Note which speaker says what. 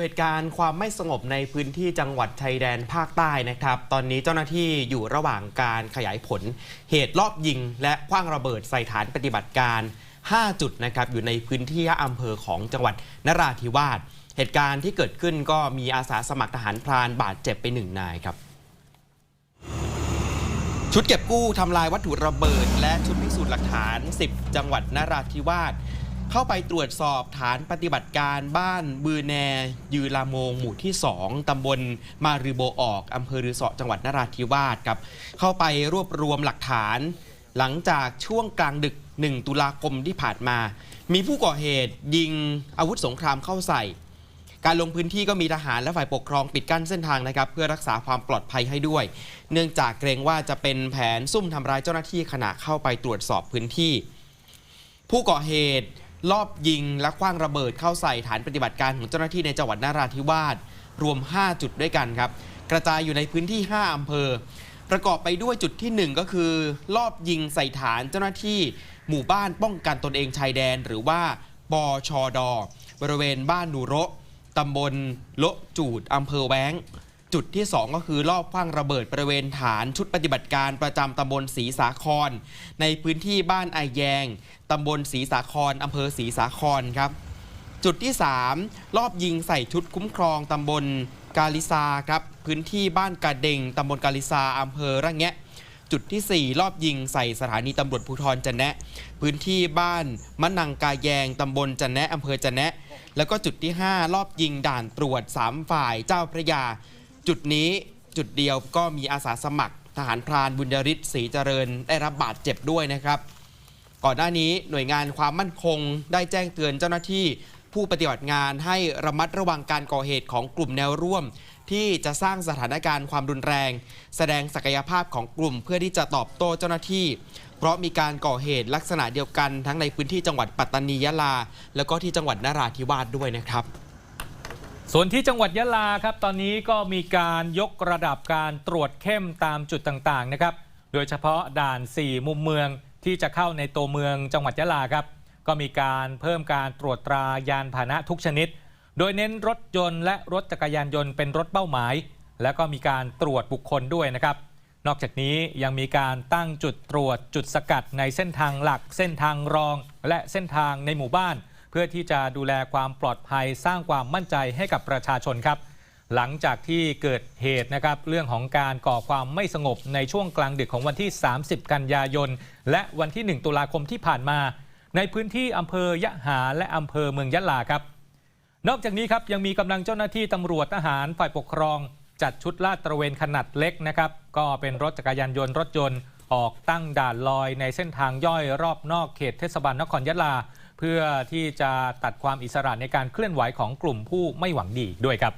Speaker 1: เหตุการณ์ความไม่สงบในพื้นที่จังหวัดชายแดนภาคใต้นะครับ ตอนนี้เจ้าหน้าที่อยู่ระหว่างการขยายผล เหตุรอบยิง และคว้างระเบิดใส่ฐานปฏิบัติการ 5 จุดนะครับอยู่ในพื้นที่อำเภอของจังหวัดนราธิวาสเหตุการณ์ที่เกิดขึ้นก็มีอาสาสมัครทหารพรานบาดเจ็บไปหนึ่งนายครับชุดเก็บกู้ทำลายวัตถุระเบิด และชุดพิสูจน์หลักฐาน 10 จังหวัดนราธิวาส เข้าไปตรวจสอบฐานปฏิบัติการบ้านบือแน ยือลาโมง หมู่ที่ 2ตำบลมารือโบออกอำเภอรือเสอจังหวัดนราธิวาสครับ เข้าไปรวบรวมหลักฐาน หลังจากช่วงกลางดึก 1 ตุลาคมที่ผ่านมา มีผู้ก่อเหตุยิงอาวุธสงครามเข้าใส่ การลงพื้นที่ก็มีทหารและฝ่ายปกครองปิดกั้นเส้นทางนะครับ เพื่อรักษาความปลอดภัยให้ด้วย เนื่องจากเกรงว่าจะเป็นแผนซุ่มทำร้ายเจ้าหน้าที่ขณะเข้าไปตรวจสอบพื้นที่ ผู้ก่อเหตุ ลอบยิงและคว้างระเบิดเข้าใส่ฐานปฏิบัติการของเจ้าหน้าที่ในจังหวัดนาราธิวาสรวม 5 จุดด้วยกันครับ กระจายอยู่ในพื้นที่ 5 อำเภอ ประกอบไปด้วยจุดที่ 1 ก็คือ ลอบยิงใส่ฐานเจ้าหน้าที่ หมู่บ้านป้องกันตนเองชายแดน หรือว่าบชดบริเวณบ้านหนูโระตำบลโละจูดอำเภอแว้ง จุดที่ 2 ก็คือลอบคว้างระเบิดบริเวณฐานชุดปฏิบัติการประจำตำบลศรีสาคร ในพื้นที่บ้านไอแยงตำบลศรีสาครอำเภอศรีสาครครับ จุดที่ 3 รอบยิงใส่ชุดคุ้มครองตำบลกาลิซาครับพื้นที่บ้านกาเดงตำบลกาลิซาอำเภอระแงะจุดที่ 4 รอบยิงใส่สถานีตำรวจภูธรจันแนะ พื้นที่บ้านมะนังกาแยงตำบลจันแนะอำเภอจันแนะ แล้วก็จุดที่ 5 รอบยิงด่านตรวจ 3 ฝ่ายเจ้าพระยา จุดนี้จุดเดียวก็มีอาสาสมัคร ทหารพรานบุญยริศศรีเจริญได้รับบาดเจ็บด้วยนะครับ ก่อนหน้านี้หน่วยงานความมั่นคงได้แจ้งเตือนเจ้าหน้าที่ผู้ปฏิบัติงานให้ระมัดระวังการก่อเหตุของกลุ่มแนวร่วม ที่จะสร้างสถานการณ์ความรุนแรง แสดงศักยภาพของกลุ่มเพื่อที่จะตอบโต้เจ้าหน้าที่ เพราะมีการก่อเหตุลักษณะเดียวกันทั้งในพื้นที่จังหวัดปัตตานียะลา แล้วก็ที่จังหวัดนราธิวาสด้วยนะครับ
Speaker 2: ส่วนที่จังหวัดยะลาครับตอนนี้ก็มีการยกระดับการตรวจเข้มตามจุดต่างๆนะครับ โดยเฉพาะด่าน 4 มุมเมืองที่จะเข้าในตัวเมืองจังหวัดยะลาครับ ก็มีการเพิ่มการตรวจตรายานพาหนะทุกชนิด โดยเน้นรถยนต์และรถจักรยานยนต์เป็นรถเป้าหมาย แล้วก็มีการตรวจบุคคลด้วยนะครับ นอกจากนี้ยังมีการตั้งจุดตรวจจุดสกัดในเส้นทางหลัก เส้นทางรอง และเส้นทางในหมู่บ้าน พื่อที่จะดูแลความปลอดภัยสร้างความมั่นใจให้กับประชาชนครับ หลังจากที่เกิดเหตุนะครับเรื่องของการก่อความไม่สงบในช่วงกลางดึกของวันที่ 30 กันยายน และวันที่ 1 ตุลาคมที่ผ่านมา ในพื้นที่อำเภอยะหาและอำเภอเมืองยะลาครับ นอกจากนี้ครับยังมีกำลังเจ้าหน้าที่ตำรวจทหารฝ่ายปกครอง จัดชุดลาดตระเวนขนาดเล็กนะครับก็เป็นรถจักรยานยนต์รถยนต์ออกตั้งด่านลอยในเส้นทางย่อยรอบนอกเขตเทศบาลนครยะลา เพื่อที่จะตัดความอิสระในการเคลื่อนไหวของกลุ่มผู้ไม่หวังดีด้วยครับ